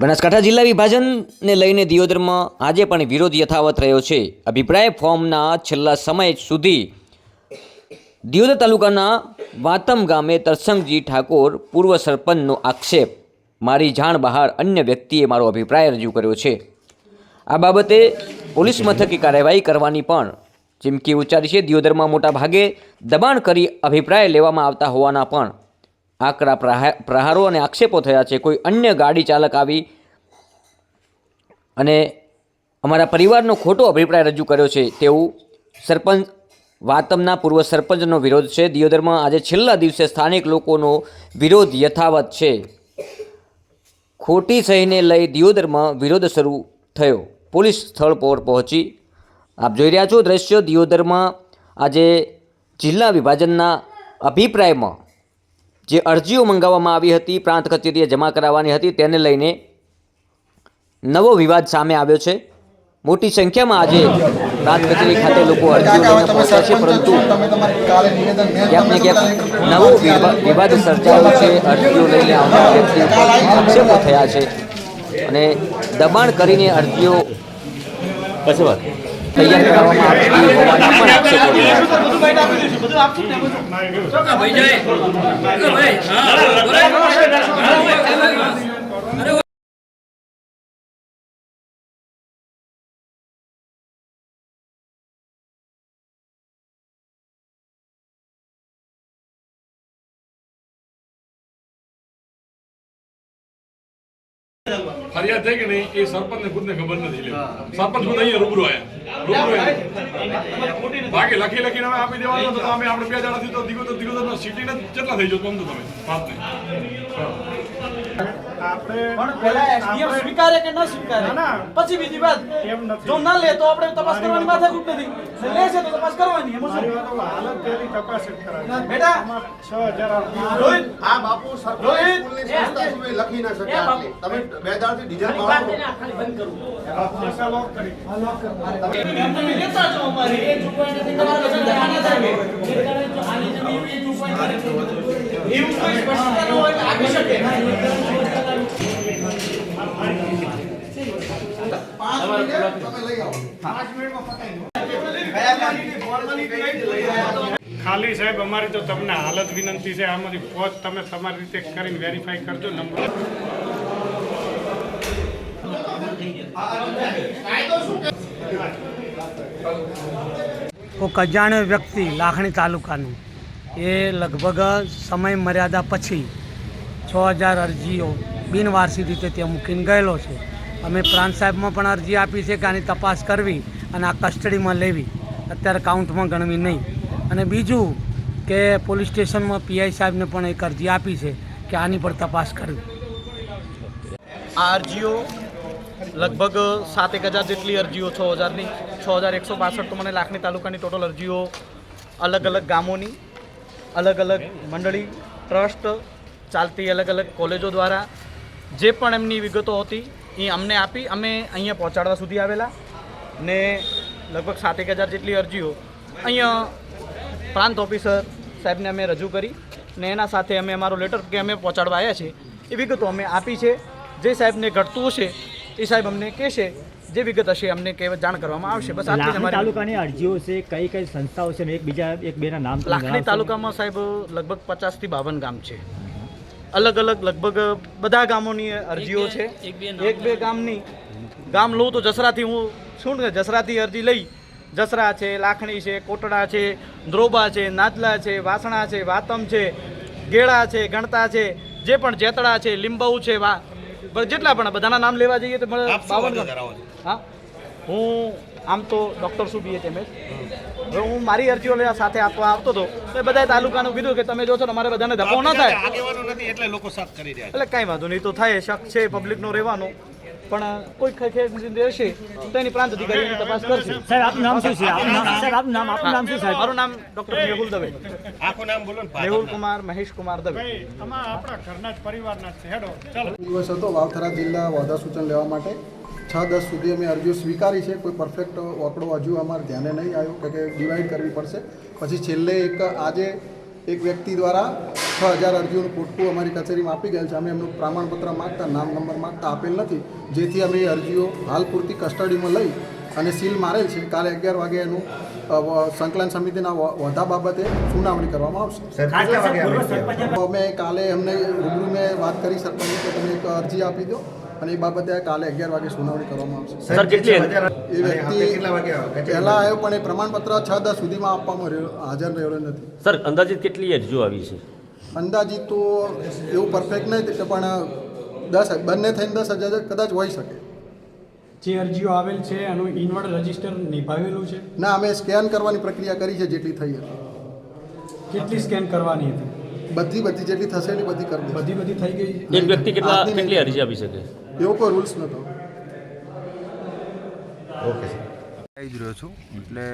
બનાસકાંઠા જિલ્લા વિભાજનને લઈને દિયોદરમાં આજે પણ વિરોધ યથાવત રહ્યો છે. અભિપ્રાય ફોર્મના છેલ્લા સમય સુધી દિયોદર તાલુકાના વાતમ ગામે તરસંગજી ઠાકોર પૂર્વ સરપંચનો આક્ષેપ. મારી જાણ બહાર અન્ય વ્યક્તિએ મારો અભિપ્રાય રજૂ કર્યો છે. આ બાબતે પોલીસ મથકે કાર્યવાહી કરવાની પણ ચીમકી ઉચ્ચારી છે. દિયોદરમાં મોટા ભાગે દબાણ કરી અભિપ્રાય લેવામાં આવતા હોવાના પણ આકરા પ્રહા- પ્રહારો અને આક્ષેપો થયા છે. કોઈ અન્ય ગાડી ચાલક આવી અને અમારા પરિવારનો ખોટો અભિપ્રાય રજૂ કર્યો છે તેવું સરપંચ, વાતમના પૂર્વ સરપંચનો વિરોધ છે. દિયોદરમાં આજે છેલ્લા દિવસે સ્થાનિક લોકોનો વિરોધ યથાવત છે. ખોટી સહીને લઈ દિયોદરમાં વિરોધ શરૂ થયો. પોલીસ સ્થળ પર પહોંચી. આપ જોઈ રહ્યા છો દ્રશ્ય દિયોદરમાં આજે જિલ્લા વિભાજનના અભિપ્રાયમાં જે અરજીઓ મંગાવવામાં આવી હતી પ્રાંત કચેરીએ જમા કરાવવાની હતી તેને લઈને નવો વિવાદ સામે આવ્યો છે. મોટી સંખ્યામાં આજે પ્રાંત કચેરી ખાતે લોકો અરજીઓ લઈને પહોંચ્યા છે પરંતુ ક્યાંક ને ક્યાંક નવો વિવા- વિવાદ સર્જાયો છે અરજીઓ લઈને આવનાર વ્યક્તિ આક્ષેપો થયા છે. અને દબાણ કરીને અરજીઓ તૈયાર કરવામાં આવતી હોવાના પણ આક્ષેપો થયા છે ફરિયાદ થઈ કે નહીં, એ સરપંચને ખુદને ખબર નથી સરપંચ ખુદ અહીંયા રૂબરૂ આવ્યા. રૂબરૂ બાકી લખી લખીને અમે આપી દેવાનું તો અમે આપણે બે જણાથી તો દિગોતર દિગોતર સિટીને કેટલા થઈ જતો તો તમે. પાંચ પણ પહેલા SDM સ્વીકારે કે ન સ્વીકારે? પછી બીજી વાત. જો ન લે તો આપણે તપાસ કરવાની માથાકૂટ નથી. લે છે તો તપાસ કરવાની એમાં શું? બેટા. રોહિત. આ બાપુ સરકારી રોહિત! સ્કૂલની સંસ્થા શું લખી ના શકે તમે બે દાડથી ડીઝલ મારો. તમે લેતા જો અમારી. એ જોગવાઈ નથી. તમારે કશું ધ્યાન ના થાય જો આની જમીન એ જોગવાઈ નથી એવું કોઈ સ્પષ્ટતા ન હોય તો આપી શકે. ખાલી સાહેબ, અમારી તો તમને હાલત વિનંતી છે. આમાંથી ફોજ તમે તમારી રીતે કરીને વેરીફાઈ કરજો નંબર કોઈક અજાણ્યો વ્યક્તિ લાખણી તાલુકાનું, એ લગભગ સમય મર્યાદા પછી છ હજાર અરજીઓ બિનવારસી રીતે ત્યાં મૂકીને ગયેલો છે. અમે પ્રાંત સાહેબમાં પણ અરજી આપી છે કે આની તપાસ કરવી અને આ કસ્ટડીમાં લેવી. અત્યારે કાઉન્ટમાં ગણવી નહીં. અને બીજું કે પોલીસ સ્ટેશનમાં પીઆઈ સાહેબને પણ એક અરજી આપી છે કે આની પર તપાસ કરવી. આ અરજીઓ લગભગ સાત એક હજાર જેટલી અરજીઓ, છ હજારની, છ હજાર એકસો બાસઠ તો મને લાખની તાલુકાની ટોટલ અરજીઓ અલગ અલગ ગામોની, અલગ અલગ મંડળી, ટ્રસ્ટ, ચાલતી અલગ અલગ કોલેજો દ્વારા જે પણ એમની વિગતો હતી એ અમને આપી અમે અહીંયા પહોંચાડવા સુધી આવેલા ને લગભગ સાત એક હજાર જેટલી અરજીઓ અહીંયા પ્રાંત ઓફિસર સાહેબને અમે રજૂ કરી ને એના સાથે અમે અમારો લેટર કે અમે પહોંચાડવા આવ્યા છે એ વિગતો અમે આપી છે. જે સાહેબને ઘટતું હશે એ સાહેબ અમને કહેશે. જે વિગત હશે અમને કહેવા જાણ કરવામાં આવશે. બસ આટલી તાલુકાની અરજીઓ છે કઈ કઈ સંસ્થાઓ છે એક બીજા એક બેના નામ લાખણી તાલુકામાં સાહેબ લગભગ પચાસથી બાવન ગામ છે. અલગ અલગ લગભગ બધા ગામોની અરજીઓ છે. એક બે ગામની. ગામ લઉં તો જસરાથી હું શું ને જસરાથી અરજી લઈ. જસરા છે લાખણી છે કોટડા છે ધ્રોબા છે નાદલા છે વાસણા છે વાતમ છે ગેળા છે ગણતા છે જે પણ જેતડા છે લીંબઉ છે વા જેટલા પણ બધાના નામ લેવા જઈએ તો મને બાવન હા? હું આમ તો ડૉક્ટર શું એમ એચ હવે હું મારી અરજીઓ લેવા સાથે આપવા આવતો હતો. તો એ બધાએ તાલુકાનું કીધું કે તમે જો છો ને અમારે બધાને ધક્કો ન થાય. એટલે કાંઈ વાંધો નહીં તો થાય શક છે પબ્લિકનો રહેવાનો. પણ કોઈ ખેર રહેશે તો એની પ્રાંત અધિકારીની તપાસ કરશે. સાહેબ આપનું નામ શું છે? આપનું નામ સાહેબ આપનું નામ આપનું નામ શું સાહેબ? મારું નામ ડોક્ટર મેહુલ દવે. મેહુલ કુમાર મહેશ કુમાર દવે. આમાં આપણા ઘરના જ પરિવારના છે હેડો ચાલો. દિવસ હતો વાવથરા જિલ્લા વાદા સૂચન લેવા માટે. છ દસ સુધી અમે અરજીઓ સ્વીકારી છે. કોઈ પરફેક્ટ આંકડો હજુ અમારે ધ્યાને નહીં આવ્યો કે કે ડિવાઈડ કરવી પડશે. પછી છેલ્લે એક આજે એક વ્યક્તિ દ્વારા છ હજાર અરજીઓનું પોટકું અમારી કચેરીમાં આપી ગયેલ છે. અમે એમનું પ્રમાણપત્ર માગતા નામ નંબર માગતા આપેલ નથી. જેથી અમે એ અરજીઓ હાલ પૂરતી કસ્ટડીમાં લઈ અને સીલ મારેલ છે. કાલે અગિયાર વાગે એનું સંકલન સમિતિના વધા બાબતે સુનાવણી કરવામાં આવશે. અમે કાલે એમને રૂબરૂ મેં વાત કરી સરપંચ કે તમે એક અરજી આપી દો. અને એ બાબતે કાલે અગિયાર વાગે સુનાવણી કરવામાં આવશે. સર કેટલી એ વ્યક્તિ પહેલા આવ્યો પણ એ પ્રમાણપત્ર છ દસ સુધીમાં આપવામાં રહ્યો હાજર રહ્યો નથી. સર અંદાજિત કેટલી અરજીઓ આવી છે? અંદાજિત તો એવું પરફેક્ટ નહીં પણ દસ બંને થઈને દસ હજાર કદાચ હોઈ શકે. જે અરજીઓ આવેલ છે એનું ઇનવર્ડ રજિસ્ટર નિભાવેલું છે? ના અમે સ્કેન કરવાની પ્રક્રિયા કરી છે જેટલી થઈ હતી. કેટલી સ્કેન કરવાની હતી? બધી બધી જેટલી થશે એટલી બધી કરી બધી બધી થઈ ગઈ એક વ્યક્તિ કેટલા કેટલી અરજી આપી શકે? એવો કોઈ રૂલ્સ નહોતો. કહી જ રહ્યો છું. એટલે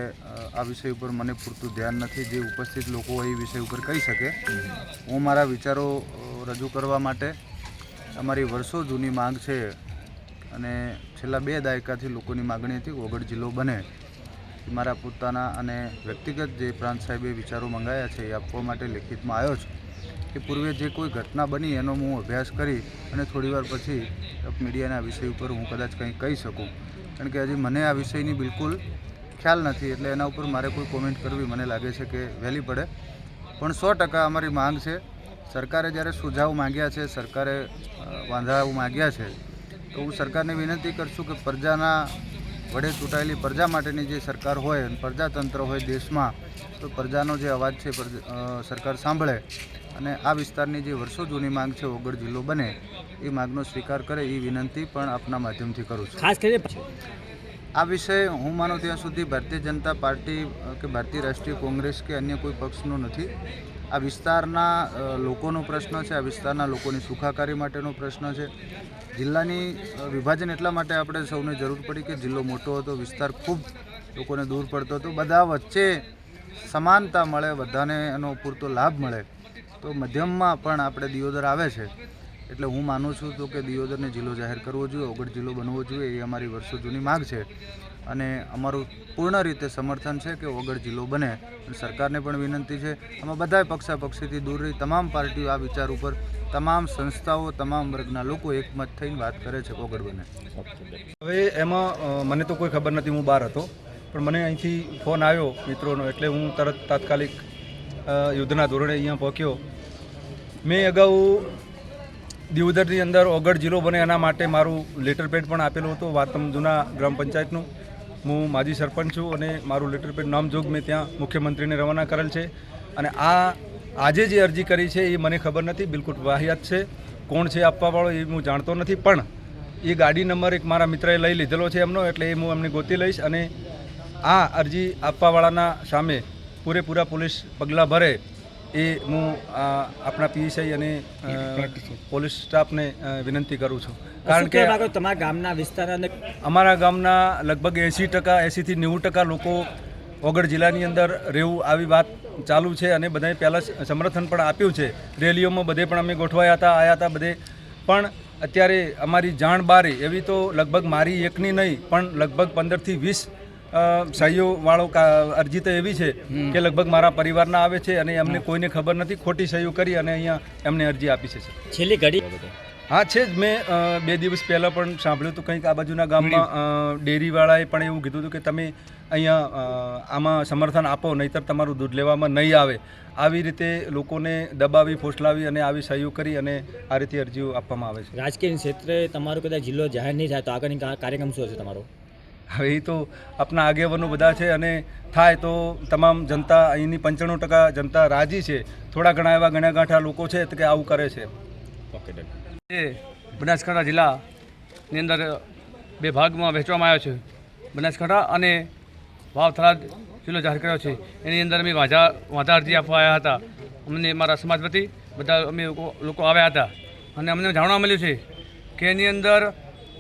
આ વિષય ઉપર મને પૂરતું ધ્યાન નથી. જે ઉપસ્થિત લોકો એ વિષય ઉપર કહી શકે. હું મારા વિચારો રજૂ કરવા માટે અમારી વર્ષો જૂની માંગ છે અને છેલ્લા બે દાયકાથી લોકોની માગણી હતી વગડ જિલ્લો બને. મારા પોતાના અને વ્યક્તિગત જે પ્રાંત સાહેબે વિચારો મંગાવ્યા છે એ આપવા માટે લેખિતમાં આવ્યો છું. કે પૂર્વે જે કોઈ ઘટના બની એનો હું અભ્યાસ કરી અને થોડીવાર પછી મીડિયાના વિષય ઉપર હું કદાચ કંઈ કહી શકું. કારણ કે હજી મને આ વિષયની બિલકુલ ખ્યાલ નથી એટલે એના ઉપર મારે કોઈ કોમેન્ટ કરવી મને લાગે છે કે વહેલી પડે. પણ સો ટકા અમારી માંગ છે. સરકારે જ્યારે સુઝાવ માંગ્યા છે, સરકારે વાંધાવું માંગ્યા છે, તો હું સરકારને વિનંતી કરશું કે પ્રજાના વડે ચૂંટાયેલી પ્રજા માટેની જે સરકાર હોય પ્રજાતંત્ર હોય દેશમાં, તો પ્રજાનો જે અવાજ છે સરકાર સાંભળે. અને આ વિસ્તારની જે વર્ષો જૂની માંગ છે ઓગળ જિલ્લો બને એ માંગનો સ્વીકાર કરે એ વિનંતી પણ આપના માધ્યમથી કરું છું. ખાસ કરીને આ વિષય હું માનું ત્યાં સુધી ભારતીય જનતા પાર્ટી કે ભારતીય રાષ્ટ્રીય કોંગ્રેસ કે અન્ય કોઈ પક્ષનો નથી. આ વિસ્તારના લોકોનો પ્રશ્ન છે આ વિસ્તારના લોકોની સુખાકારી માટેનો પ્રશ્ન છે. જિલ્લાની વિભાજન એટલા માટે આપણે સૌને જરૂર પડી કે જિલ્લો મોટો હતો વિસ્તાર ખૂબ લોકોને દૂર પડતો હતો. બધા વચ્ચે સમાનતા મળે બધાને એનો પૂરતો લાભ મળે. તો મધ્યમમાં પણ આપણે દિયોદર આવે છે. એટલે હું માનું છું તો કે દિયોદરને જિલ્લો જાહેર કરવો જોઈએ, ઓગળ જિલ્લો બનવો જોઈએ, એ અમારી વર્ષો જૂની માગ છે. અને અમારું પૂર્ણ રીતે સમર્થન છે કે ઓગળ જિલ્લો બને. સરકારને પણ વિનંતી છે. આમાં બધાય પક્ષાપક્ષીથી દૂર રહી તમામ પાર્ટીઓ આ વિચાર ઉપર તમામ સંસ્થાઓ, તમામ વર્ગના લોકો એકમત થઈને વાત કરે છે ઓગળ બને. હવે એમાં મને તો કોઈ ખબર નથી, હું બહાર હતો. પણ મને અહીંથી ફોન આવ્યો મિત્રોનો, એટલે હું તરત તાત્કાલિક યુદ્ધના ધોરણે અહીંયા પહોંચ્યો. મેં અગાઉ દિયોદરની અંદર ઓગઢ જિલ્લો બને એના માટે મારું લેટર પેડ પણ આપેલું હતું, વાતમ જૂના ગ્રામ પંચાયતનું. હું માજી સરપંચ છું અને મારું લેટર પેડ નામજોગ મેં ત્યાં મુખ્યમંત્રીને રવાના કરેલ છે. અને આ, આજે જે અરજી કરી છે એ મને ખબર નથી, બિલકુલ વાહિયાત છે. કોણ છે આપવાવાળો એ હું જાણતો નથી, પણ એ ગાડી નંબર એક મારા મિત્રએ લઈ લીધેલો છે એમનો, એટલે એ હું એમને ગોતી લઈશ અને આ અરજી આપવાવાળાના સામે પૂરેપૂરા પોલીસ પગલાં ભરે એ હું આપણા પીએસઆઈ અને પોલીસ સ્ટાફને વિનંતી કરું છું. કારણ કે તમારા ગામના વિસ્તાર અમારા ગામના લગભગ એંસી ટકા એંસીથી નેવું ટકા લોકો વગર જિલ્લાની અંદર રહેવું આવી વાત ચાલુ છે અને બધાએ પહેલાં સમર્થન પણ આપ્યું છે. રેલીઓમાં બધે પણ અમે ગોઠવાયા હતા આવ્યા હતા બધે. પણ અત્યારે અમારી જાણ બારી એવી તો લગભગ મારી એકની નહીં પણ લગભગ પંદરથી વીસ સહીઓવાળો અરજી તો એવી છે કે લગભગ મારા પરિવારના આવે છે અને એમને કોઈને ખબર નથી. ખોટી સહીઓ કરી અને અહીંયા એમને અરજી આપી છે છેલ્લી ઘડી? હા છે જ. મેં બે દિવસ પહેલાં પણ સાંભળ્યું હતું કંઈક આ બાજુના ગામમાં ડેરીવાળાએ પણ એવું કીધું હતું કે તમે અહીંયા આમાં સમર્થન આપો નહીંતર તમારું દૂધ લેવામાં નહીં આવે. આવી રીતે લોકોને દબાવી ફોસલાવી અને આવી સહયોગ કરી અને આ રીતે અરજીઓ આપવામાં આવે છે. રાજકીય ક્ષેત્રે તમારો કદાચ જિલ્લો જાહેર નહીં થાય તો આગળની કાર્યક્રમ શું હશે તમારો? હવે એ તો આપણા આગેવાનો બધા છે અને થાય તો તમામ જનતા અહીંની પંચાણું ટકા જનતા રાજી છે. થોડા ઘણા એવા ઘણા ગાંઠા લોકો છે તો કે આવું કરે છે. એ બનાસકાંઠા જિલ્લાની અંદર બે ભાગમાં વહેંચવામાં આવ્યો છે. બનાસકાંઠા અને વાવથરાદ જિલ્લો જાહેર કર્યો છે. એની અંદર અમે વાંધા વાંધા અરજી આપવા આવ્યા હતા. અમને મારા સમાજ વતી બધા અમે લોકો લોકો આવ્યા હતા. અને અમને જાણવા મળ્યું છે કે એની અંદર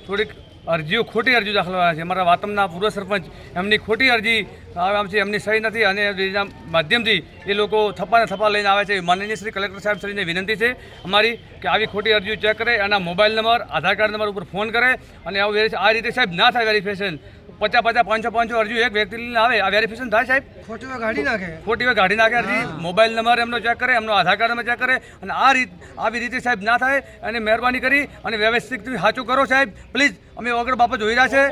થોડીક અરજીઓ ખોટી અરજીઓ દાખલ કરાવી છે. અમારા વાતમના પૂર્વ સરપંચ એમની ખોટી અરજી આમ છે એમની સહી નથી અને એના માધ્યમથી એ લોકો થપ્પાને થપ્પા લઈને આવે છે. માનનીય શ્રી કલેક્ટર સાહેબ શ્રીને વિનંતી છે અમારી કે આવી ખોટી અરજીઓ ચેક કરે એના mobile number Aadhaar card number ઉપર ફોન કરે અને આવું આ રીતે સાહેબ ના થાય વેરિફિકેશન. પચાસ પચાસ પાંચસો પાંચસો અરજીઓ એક વ્યક્તિ આવે આ વેરિફિકેશન થાય સાહેબ? ખોટી ગાડી નાખે. ખોટી કાઢી નાખે અરજી મોબાઈલ નંબર એમનો ચેક કરે એમનો આધાર કાર્ડ નંબર ચેક કરે અને આ રીત આવી રીતે સાહેબ ના થાય અને મહેરબાની કરી અને વ્યવસ્થિત સાચું કરો સાહેબ. પ્લીઝ અમે ઓગળ બાપા જોઈ રહ્યા છે.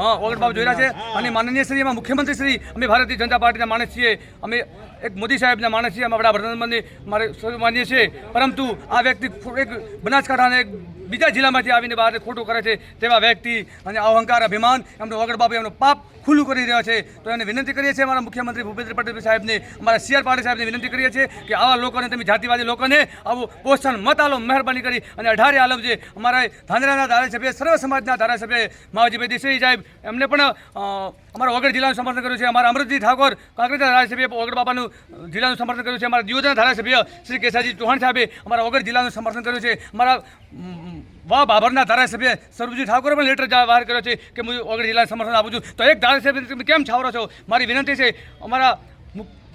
હા ઓગળ બાપા જોઈ રહ્યા છે. અને માનનીય શ્રી એમાં મુખ્યમંત્રી શ્રી અમે ભારતીય જનતા પાર્ટીના માણસ છીએ. અમે એક મોદી સાહેબના માણસ છીએ. અમે આપણા પ્રધાનમંત્રી મારે માનીએ છીએ. પરંતુ આ વ્યક્તિ એક બનાસકાંઠાના એક બીજા જિલ્લામાંથી આવીને બહાર ખોટું કરે છે તેવા વ્યક્તિ અને અહંકાર અભિમાન, એમનો વગર બાપુ, એમનો પાપ ખુલ્લું કરી રહ્યા છે. તો એને વિનંતી કરીએ છીએ અમારા મુખ્યમંત્રી ભૂપેન્દ્ર પટેલ સાહેબને, અમારા સીઆર પાટીલ સાહેબને વિનંતી કરીએ છીએ કે આવા લોકોને તમે જાતિવાદી લોકોને આવું પ્રોત્સાહન મત આલો, મહેરબાની કરી અને અઢારે આલમ જે અમારા ધાંધ્રાના ધારાસભ્ય, સર્વ સમાજના ધારાસભ્ય માવજીભાઈ દેસાઈ સાહેબ, એમને પણ અમારા વગર જિલ્લાનું સમર્થન કર્યું છે. અમારા અમૃતજી ઠાકોર, કાંકરેજના ધારાસભ્ય ઓગડ બાબાનું જિલ્લાનું સમર્થન કર્યું છે. અમારા દિયોદરના ધારાસભ્ય શ્રી કેસાજી ચૌહાણ સાહેબે અમારા વગર જિલ્લાનું સમર્થન કર્યું છે. અમારા વા બાબરના ધારાસભ્ય સરબજી ઠાકોરે પણ લેટર બહાર કર્યો છે કે હું વગર જિલ્લાને સમર્થન આપું છું. તો એક ધારાસભ્ય કેમ છાવરો છો? મારી વિનંતી છે, અમારા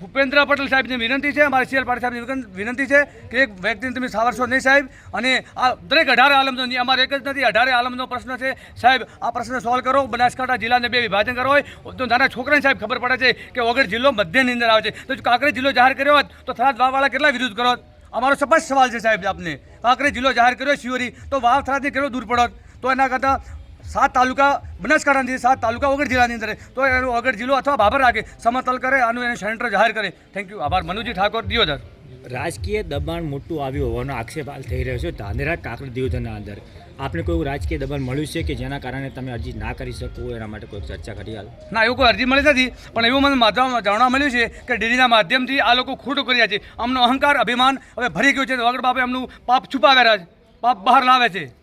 ભૂપેન્દ્ર પટેલ સાહેબની વિનંતી છે, અમારા સીએલ પાટીલ સાહેબની વિનંતી છે કે એક વ્યક્તિને તમે સાવરશો નહીં સાહેબ. અને આ દરેક અઢારે આલમનો અમારે એક જ નથી, અઢારે આલમનો પ્રશ્ન છે. સાહેબ, આ પ્રશ્ન સોલ્વ કરો, બનાસકાંઠા જિલ્લાને બે વિભાજન કરો. હોય તો નાના છોકરાને સાહેબ ખબર પડે છે કે વગર જિલ્લો મધ્યની અંદર આવે છે. તો કાંકરેજ જિલ્લો જાહેર કર્યો હોત, તો થરાદ વાવવાળા કેટલા વિરોધ કરો અમારો સ્પષ્ટ સવાલ છે સાહેબ આપને. કાંકરેજ જિલ્લો જાહેર કર્યો, શિવરી, તો વાવ થરાદથી કેટલો દૂર પડો તો એના કરતાં સાત તાલુકા બનાસકાંઠાની સાત તાલુકા વગર જિલ્લાની અંદર તો એનો વગર જિલ્લો અથવા બાબર રાખે સમતલ કરે આનું એને સેન્ટર જાહેર કરે. થેન્ક યુ આભાર. મનુજી ઠાકોર દિયોદર. રાજકીય દબાણ મોટું આવ્યું હોવાનો આક્ષેપ હાલ થઈ રહ્યો છે ધાનેરા કાકડ દિયોદરના અંદર. આપને કોઈ રાજકીય દબાણ મળ્યું છે કે જેના કારણે તમે અરજી ના કરી શકો? એના માટે કોઈ ચર્ચા કરી હાલ? ના એવું કોઈ અરજી મળી નથી પણ એવું મને માધ્યમ જાણવા મળ્યું છે કે ડીડીના માધ્યમથી આ લોકો ખોટું કર્યા છે. અમનો અહંકાર અભિમાન હવે ભરી ગયું છે. વગર બાપે એમનું પાપ છુપાવ્યા છે. પાપ બહાર લાવે છે.